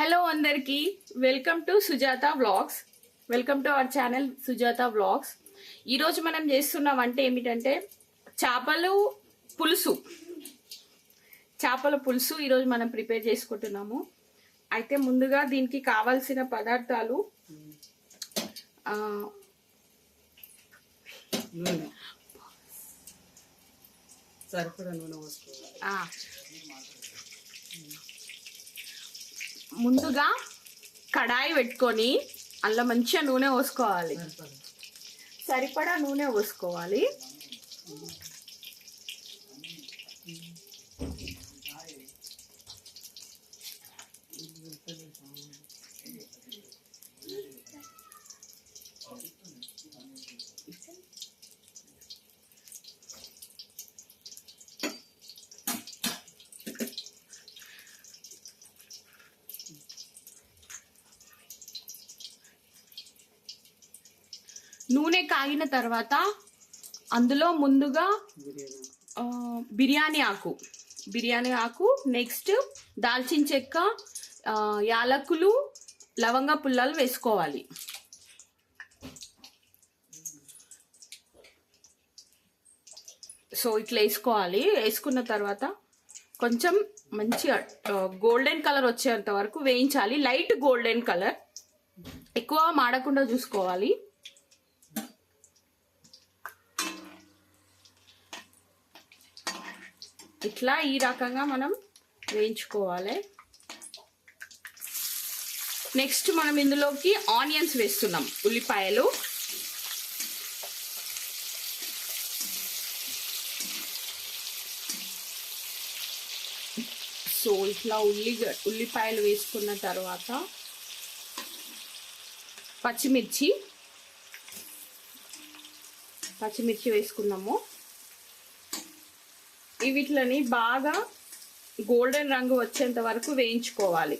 Hello అందరికి. Welcome to Sujatha vlogs welcome to our channel Sujatha vlogs ఈరోజు మనం చేస్తున్న వంట ఏమిటంటే చేపలు పులుసు. చేపల పులుసు ఈరోజు మనం ప్రిపేర్ చేసుకుంటున్నాము. అయితే ముందుగా దీనికి కావాల్సిన పదార్థాలు సరిపడా నూనె. ముందుగా కడాయి పెట్టుకొని అందులో మంచిగా నూనె పోసుకోవాలి. సరిపడా నూనె పోసుకోవాలి. నూనె కాగిన తర్వాత అందులో ముందుగా బిర్యానీ ఆకు. బిర్యానీ ఆకు నెక్స్ట్ దాల్చిన చెక్క యాలకులు లవంగ పుల్లలు వేసుకోవాలి. సో ఇట్లా వేసుకోవాలి. వేసుకున్న తర్వాత కొంచెం మంచిగా గోల్డెన్ కలర్ వచ్చేంత వరకు వేయించాలి. Light golden colour. ఎక్కువ మాడకుండా చూసుకోవాలి. ఇట్లా ఈ రకంగా మనం వేయించుకోవాలి. నెక్స్ట్ మనం ఇందులోకి ఆనియన్స్ వేస్తున్నాం ఉల్లిపాయలు. సో ఇట్లా ఉల్లి ఉల్లిపాయలు వేసుకున్న తర్వాత పచ్చిమిర్చి పచ్చిమిర్చి వేసుకున్నాము వీటిని బాగా గోల్డెన్ రంగు వచ్చేంత వరకు వేయించుకోవాలి.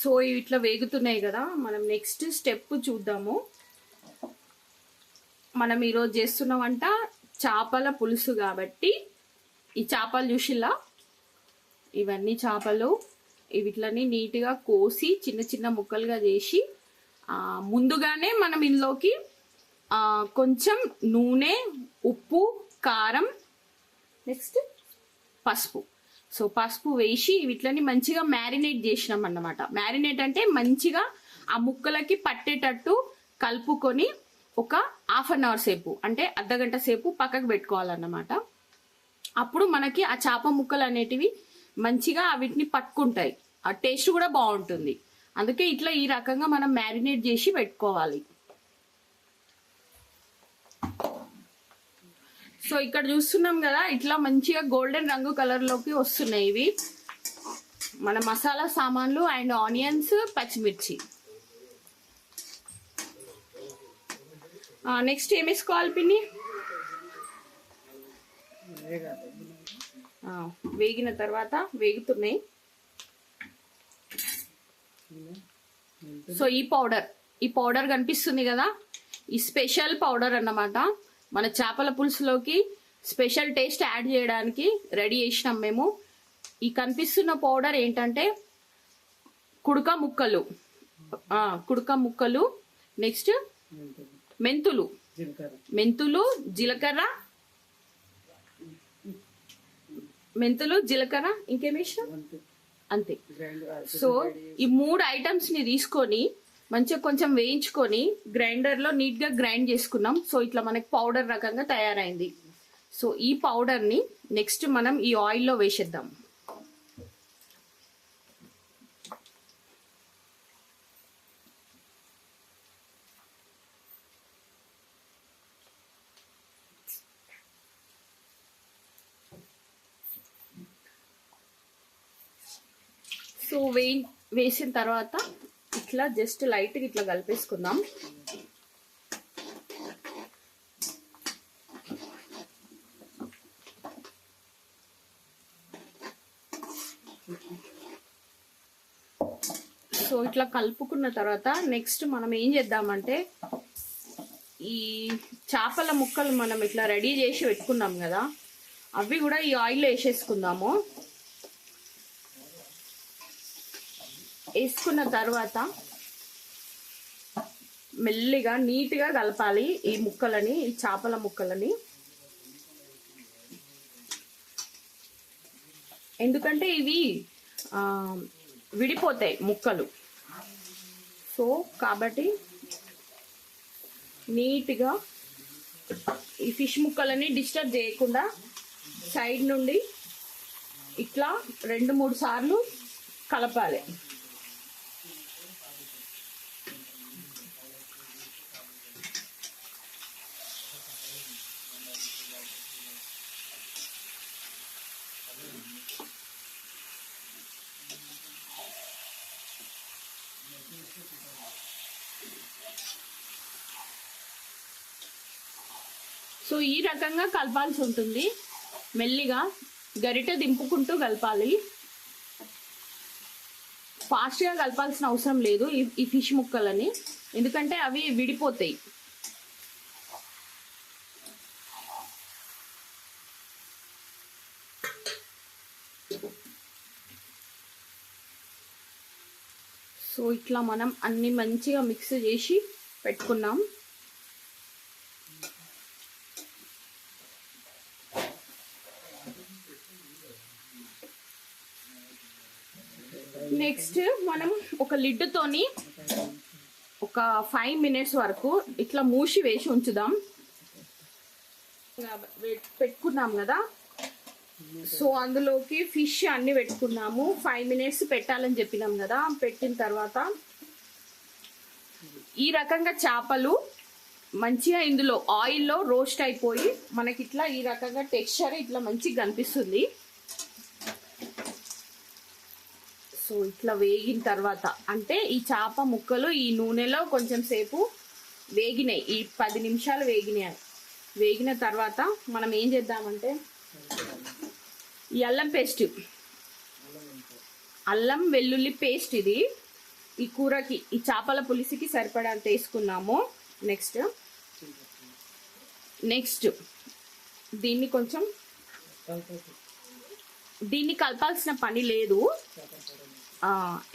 సో ఇవి ఇట్లా వేగుతున్నాయి కదా మనం నెక్స్ట్ స్టెప్ చూద్దాము. మనం ఈరోజు చేస్తున్న వంట చేపల పులుసు కాబట్టి ఈ చేపలు చూసిలా ఇవన్నీ చేపలు. వీటిని నీట్గా కోసి చిన్న చిన్న ముక్కలుగా చేసి ముందుగానే మనం ఇందులోకి కొంచెం నూనె ఉప్పు కారం నెక్స్ట్ పసుపు. సో పసుపు వేసి వీటిని మంచిగా మ్యారినేట్ చేసినాం అన్నమాట. మ్యారినేట్ అంటే మంచిగా ఆ ముక్కలకి పట్టేటట్టు కలుపుకొని ఒక హాఫ్ అన్ అవర్ సేపు అంటే అర్ధగంట సేపు పక్కకు పెట్టుకోవాలన్నమాట. అప్పుడు మనకి ఆ చేప ముక్కలు అనేటివి మంచిగా వీటిని పట్టుకుంటాయి. ఆ టేస్ట్ కూడా బాగుంటుంది. అందుకే ఇట్లా ఈ రకంగా మనం మ్యారినేట్ చేసి పెట్టుకోవాలి. సో ఇక్కడ చూస్తున్నాం కదా ఇట్లా మంచిగా గోల్డెన్ రంగు కలర్లోకి వస్తున్నాయి ఇవి. మన మసాలా సామాన్లు అండ్ ఆనియన్స్ పచ్చిమిర్చి. నెక్స్ట్ ఏం వేసుకోవాలి పిన్ని? వేగిన తర్వాత వేగుతున్నాయి. సో ఈ పౌడర్ ఈ పౌడర్ కనిపిస్తుంది కదా? ఈ స్పెషల్ పౌడర్ అన్నమాట. మన చేపల పులుసులోకి స్పెషల్ టేస్ట్ యాడ్ చేయడానికి రెడీ చేసినాం మేము. ఈ కనిపిస్తున్న పౌడర్ ఏంటంటే కుడక ముక్కలు. కుడక ముక్కలు. నెక్స్ట్ మెంతులు. మెంతులు జీలకర్ర మెంతులు జీలకర్ర మెంతులు జీలకర్ర ఇంకేం వేసినాం వంటి అంతే సో ఈ మూడు ఐటమ్స్ని తీసుకొని మంచిగా కొంచెం వేయించుకొని గ్రైండర్లో నీట్గా గ్రైండ్ చేసుకున్నాం. సో ఇట్లా మనకి పౌడర్ రకంగా తయారైంది. సో ఈ పౌడర్ని నెక్స్ట్ మనం ఈ ఆయిల్లో వేసేద్దాం. సో వేయి వేసిన తర్వాత ఇట్లా జస్ట్ లైట్గా ఇట్లా కలిపేసుకుందాం. సో ఇట్లా కలుపుకున్న తర్వాత నెక్స్ట్ మనం ఏం చేద్దామంటే ఈ చేపల ముక్కలు మనం ఇట్లా రెడీ చేసి పెట్టుకున్నాం కదా అవి కూడా ఈ ఆయిల్లో వేసేసుకుందాము. వేసుకున్న తర్వాత మెల్లిగా నీట్గా కలపాలి ఈ ముక్కలని ఈ చేపల ముక్కలని. ఎందుకంటే ఇవి విడిపోతాయి ముక్కలు. సో కాబట్టి నీట్గా ఈ ఫిష్ ముక్కలని డిస్టర్బ్ చేయకుండా సైడ్ నుండి ఇట్లా రెండు మూడు సార్లు కలపాలి. సో ఈ రకంగా కలపాల్సి ఉంటుంది. మెల్లిగా గరిటె దింపుకుంటూ కలపాలి. ఫాస్ట్గా కలపాల్సిన అవసరం లేదు ఈ- ఈ ఫిష్ ముక్కలని. ఎందుకంటే అవి విడిపోతాయి. సో ఇట్లా మనం అన్ని మంచిగా మిక్స్ చేసి పెట్టుకున్నాం. నెక్స్ట్ మనం ఒక లిడ్డుతోని ఒక ఫైవ్ మినిట్స్ వరకు ఇట్లా మూసి వేసి ఉంచుదాం. పెట్టుకున్నాం కదా. సో అందులోకి ఫిష్ అన్ని పెట్టుకున్నాము. ఫైవ్ మినిట్స్ పెట్టాలని చెప్పినాం కదా. పెట్టిన తర్వాత ఈ రకంగా చేపలు మంచిగా ఇందులో ఆయిల్లో రోస్ట్ అయిపోయి మనకి ఇట్లా ఈ రకంగా టెక్స్చర్ ఇట్లా మంచిగా కనిపిస్తుంది. సో ఇట్లా వేగిన తర్వాత అంటే ఈ చేప ముక్కలు ఈ నూనెలో కొంచెం సేపు వేగినాయి. ఈ పది నిమిషాలు వేగినాయి. వేగిన తర్వాత మనం ఏం చేద్దామంటే ఈ అల్లం పేస్ట్. అల్లం వెల్లుల్లి పేస్ట్ ఇది. ఈ కూరకి ఈ చేపల పులుసుకి సరిపడా వేసుకున్నాము. నెక్స్ట్ నెక్స్ట్ దీన్ని కొంచెం దీన్ని కలపాల్సిన పని లేదు.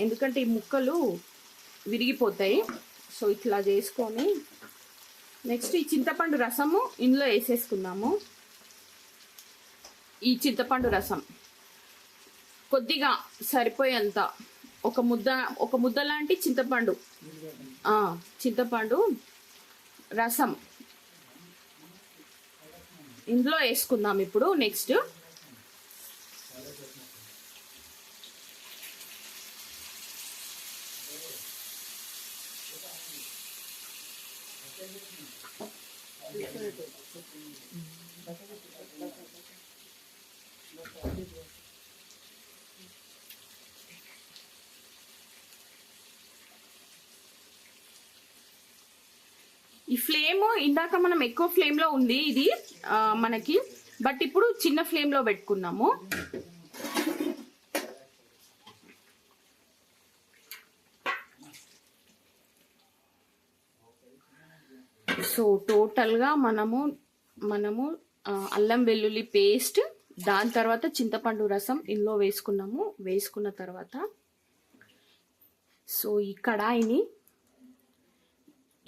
ఎందుకంటే ఈ ముక్కలు విరిగిపోతాయి. సో ఇట్లా చేసుకొని. నెక్స్ట్ ఈ చింతపండు రసము ఇందులో వేసేసుకున్నాము ఈ చింతపండు రసం కొద్దిగా సరిపోయేంత ఒక ముద్ద ఒక ముద్ద లాంటి చింతపండు చింతపండు రసం ఇందులో వేసుకుందాం ఇప్పుడు నెక్స్ట్. ఈ ఫ్లేమ్ ఇందాక మనం ఎక్కువ ఫ్లేమ్లో ఉంది ఇది మనకి. బట్ ఇప్పుడు చిన్న ఫ్లేమ్లో పెట్టుకున్నాము. సో టోటల్గా మనము మనము అల్లం వెల్లుల్లి పేస్ట్ దాని తర్వాత చింతపండు రసం ఇందులో వేసుకున్నాము. వేసుకున్న తర్వాత సో ఈ కడాయిని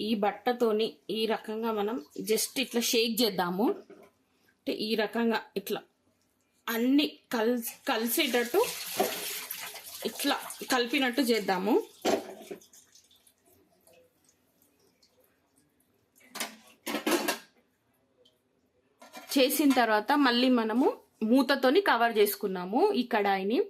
ఈ బట్టతోని ఈ రకంగా మనం జస్ట్ ఇట్లా షేక్ చేద్దాము. అంటే ఈ రకంగా ఇట్లా అన్ని కల్ కలిసేటట్టు ఇట్లా కలిపినట్టు చేద్దాము. చేసిన తర్వాత మళ్ళీ మనము మూతతోని కవర్ చేసుకున్నాము ఈ కడాయిని.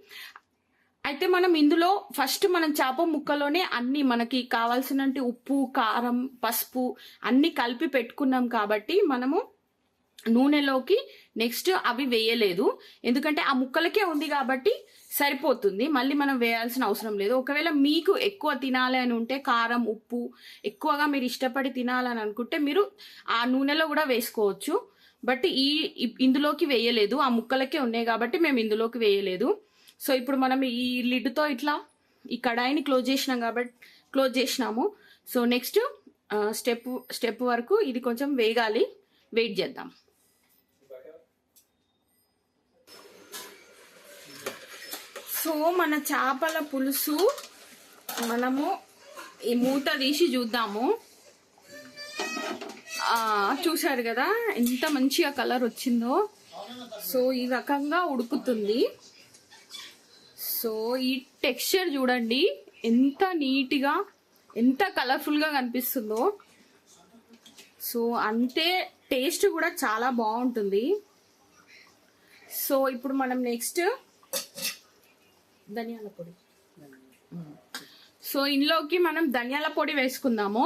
అయితే మనం ఇందులో ఫస్ట్ మనం చేప ముక్కలోనే అన్ని మనకి కావాల్సినట్టు ఉప్పు కారం పసుపు అన్ని కలిపి పెట్టుకున్నాం కాబట్టి మనము నూనెలోకి నెక్స్ట్ అవి వేయలేదు. ఎందుకంటే ఆ ముక్కలకే ఉంది కాబట్టి సరిపోతుంది. మళ్ళీ మనం వేయాల్సిన అవసరం లేదు. ఒకవేళ మీకు ఎక్కువ తినాలి అని ఉంటే కారం ఉప్పు ఎక్కువగా మీరు ఇష్టపడి తినాలని అనుకుంటే మీరు ఆ నూనెలో కూడా వేసుకోవచ్చు. బట్ ఈ ఇందులోకి వేయలేదు. ఆ ముక్కలకే ఉన్నాయి కాబట్టి మేము ఇందులోకి వేయలేదు. సో ఇప్పుడు మనం ఈ లిడ్తో ఇట్లా ఈ కడాయిని క్లోజ్ చేసినాం కాబట్టి క్లోజ్ చేసినాము. సో నెక్స్ట్ స్టెప్ స్టెప్ వరకు ఇది కొంచెం వేగాలి. వెయిట్ చేద్దాం. సో మన చేపల పులుసు మనము ఈ మూత తీసి చూద్దాము. చూశారు కదా ఎంత మంచిగా కలర్ వచ్చిందో. సో ఈ రకంగా ఉడుకుతుంది. సో ఈ టెక్స్చర్ చూడండి ఎంత నీట్గా ఎంత కలర్ఫుల్గా కనిపిస్తుందో. సో అంతే టేస్ట్ కూడా చాలా బాగుంటుంది. సో ఇప్పుడు మనం నెక్స్ట్ ధనియాల పొడి. సో ఇందులోకి మనం ధనియాల పొడి వేసుకుందాము.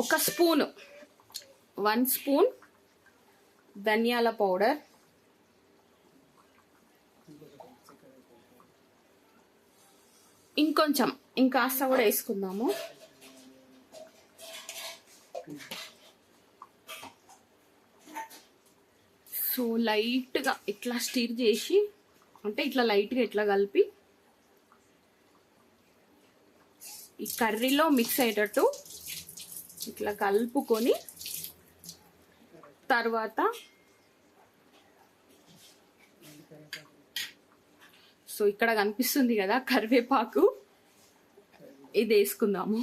ఒక స్పూన్. వన్ స్పూన్ ధనియాల పౌడర్. ఇంకొంచెం ఇంకాస్త కూడా వేసుకుందాము. సో లైట్గా ఇట్లా స్టిర్ చేసి అంటే ఇట్లా లైట్గా ఇట్లా కలిపి ఈ కర్రీలో మిక్స్ అయ్యేటట్టు ఇట్లా కలుపుకొని తర్వాత సో ఇక్కడ కనిపిస్తుంది కదా కరివేపాకు. ఇది వేసుకుందాము.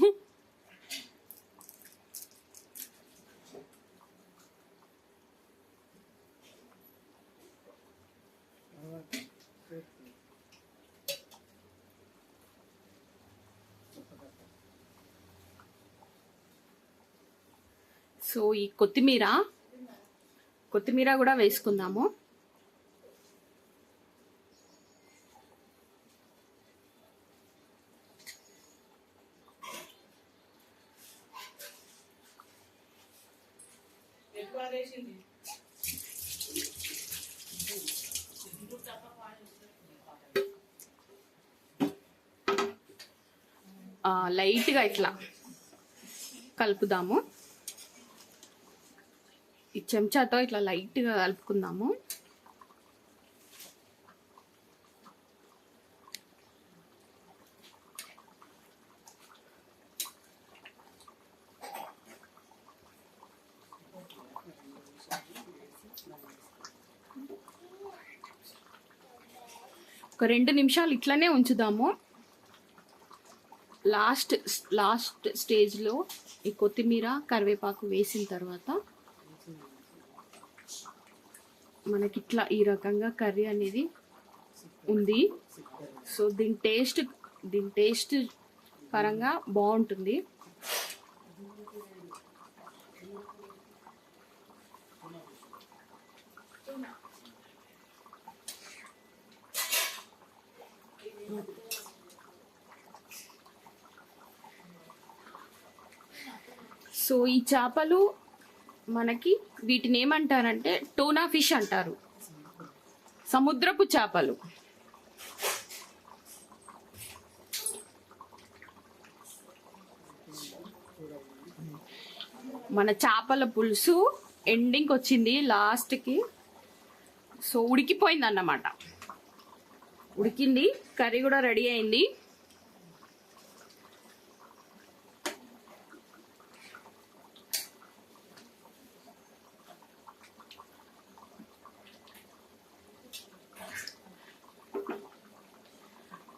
సో ఈ కొత్తిమీర కొత్తిమీర కూడా వేసుకుందాము. లైట్గా ఇట్లా కలుపుదాము. చెంచాతో ఇట్లా లైట్గా కలుపుకుందాము. ఒక రెండు నిమిషాలు ఇట్లనే ఉంచుదాము. లాస్ట్ లాస్ట్ స్టేజ్లో ఈ కొత్తిమీర కరివేపాకు వేసిన తర్వాత మనకి ఇట్లా ఈ రకంగా కర్రీ అనేది ఉంది. సో దీని టేస్ట్ దీని టేస్ట్ పరంగా బాగుంటుంది. సో ఈ చేపలు మనకి వీటిని ఏమంటారంటే టోనా ఫిష్ అంటారు. సముద్రపు చేపలు. మన చేపల పులుసు ఎండింగ్ వచ్చింది లాస్ట్కి. సో ఉడికిపోయింది అన్నమాట ఉడికింది కర్రీ కూడా రెడీ అయింది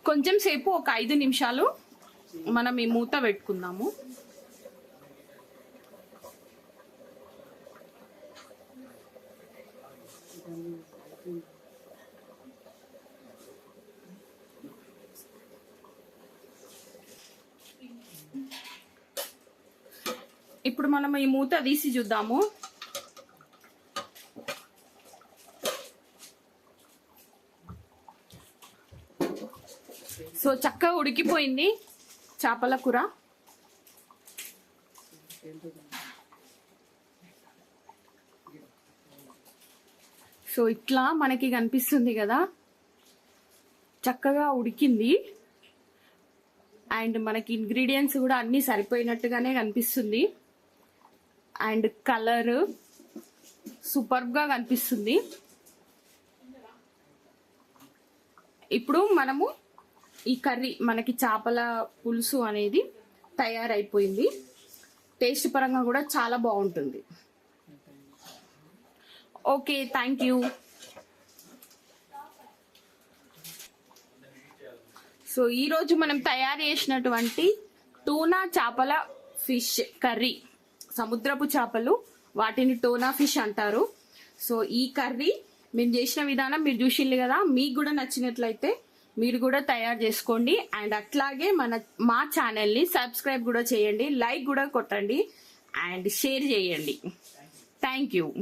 కొంచెం సేపు ఒక ఐదు నిమిషాలు మనం ఈ మూత పెట్టుకుందాము. ఇప్పుడు మనం ఈ మూత తీసి చూద్దాము. సో చక్కగా ఉడికిపోయింది చేపల కూర. సో ఇట్లా మనకి కనిపిస్తుంది కదా. చక్కగా ఉడికింది. అండ్ మనకి ఇంగ్రీడియంట్స్ కూడా అన్నీ సరిపోయినట్టుగానే కనిపిస్తుంది. అండ్ కలర్ సూపర్గా కనిపిస్తుంది. ఇప్పుడు మనము ఈ కర్రీ మనకి చేపల పులుసు అనేది తయారైపోయింది. టేస్ట్ పరంగా కూడా చాలా బాగుంటుంది. Okay thank you. సో ఈరోజు మనం తయారు చేసినటువంటి టూనా చేపల ఫిష్ కర్రీ సముద్రపు చేపలు వాటిని టోనా ఫిష్ అంటారు. సో ఈ కర్రీ మేము చేసిన విధానం మీరు చూసిండ్రు కదా మీకు కూడా నచ్చినట్లయితే మీరు కూడా తయారు చేసుకోండి. అండ్ అట్లాగే మన మా ఛానల్ని సబ్స్క్రైబ్ కూడా చేయండి. లైక్ కూడా కొట్టండి. అండ్ షేర్ చేయండి. Thank you.